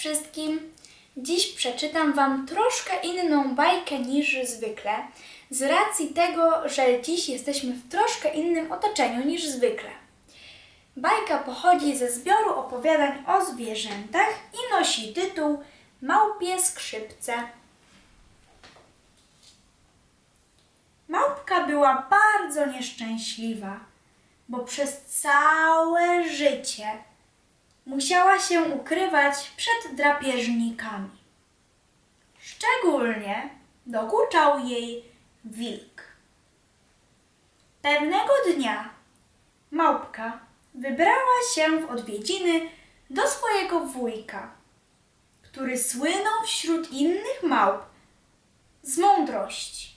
wszystkim! Dziś przeczytam Wam troszkę inną bajkę niż zwykle, z racji tego, że dziś jesteśmy w troszkę innym otoczeniu niż zwykle. Bajka pochodzi ze zbioru opowiadań o zwierzętach i nosi tytuł Małpie skrzypce. Małpka była bardzo nieszczęśliwa, bo przez całe życie musiała się ukrywać przed drapieżnikami. Szczególnie dokuczał jej wilk. Pewnego dnia małpka wybrała się w odwiedziny do swojego wujka, który słynął wśród innych małp z mądrości.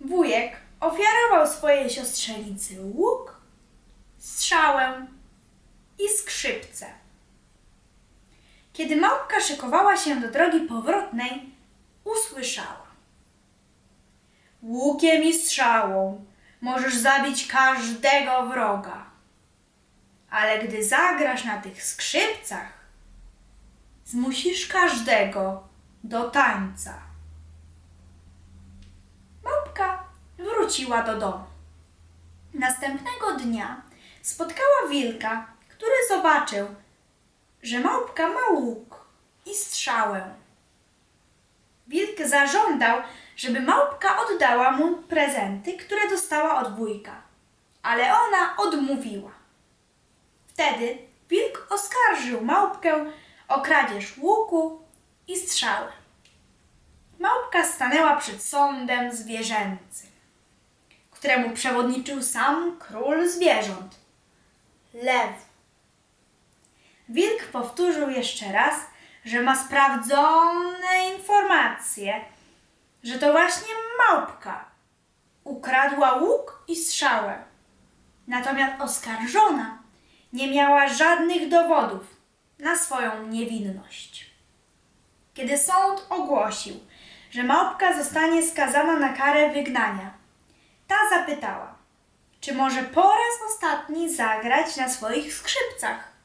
Wujek ofiarował swojej siostrzenicy łuk, strzałę i skrzypce. Kiedy małpka szykowała się do drogi powrotnej, usłyszała: Łukiem i strzałą możesz zabić każdego wroga, ale gdy zagrasz na tych skrzypcach, zmusisz każdego do tańca. Małpka wróciła do domu. Następnego dnia spotkała wilka, zobaczył, że małpka ma łuk i strzałę. Wilk zażądał, żeby małpka oddała mu prezenty, które dostała od wujka, ale ona odmówiła. Wtedy wilk oskarżył małpkę o kradzież łuku i strzały. Małpka stanęła przed sądem zwierzęcym, któremu przewodniczył sam król zwierząt lew. Wilk powtórzył jeszcze raz, że ma sprawdzone informacje, że to właśnie małpka ukradła łuk i strzałę. Natomiast oskarżona nie miała żadnych dowodów na swoją niewinność. Kiedy sąd ogłosił, że małpka zostanie skazana na karę wygnania, ta zapytała, czy może po raz ostatni zagrać na swoich skrzypcach,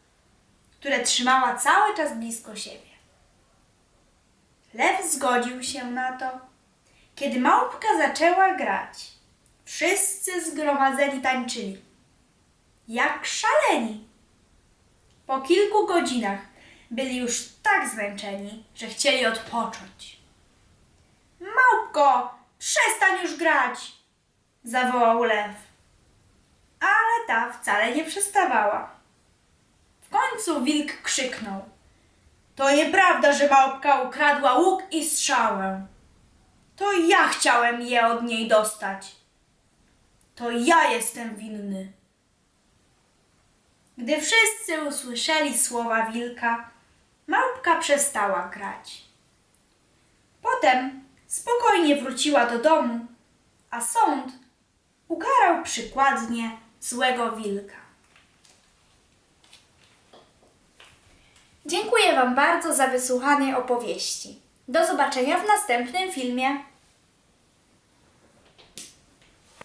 które trzymała cały czas blisko siebie. Lew zgodził się na to. Kiedy małpka zaczęła grać, wszyscy zgromadzeni tańczyli. Jak szaleni. Po kilku godzinach byli już tak zmęczeni, że chcieli odpocząć. Małpko, przestań już grać! zawołał lew ale ta wcale nie przestawała. Końcu wilk krzyknął: To nieprawda, że małpka ukradła łuk i strzałę. To ja chciałem je od niej dostać. To ja jestem winny. Gdy wszyscy usłyszeli słowa wilka, małpka przestała grać. Potem spokojnie wróciła do domu, a sąd ukarał przykładnie złego wilka. Dziękuję Wam bardzo za wysłuchanie opowieści. Do zobaczenia w następnym filmie.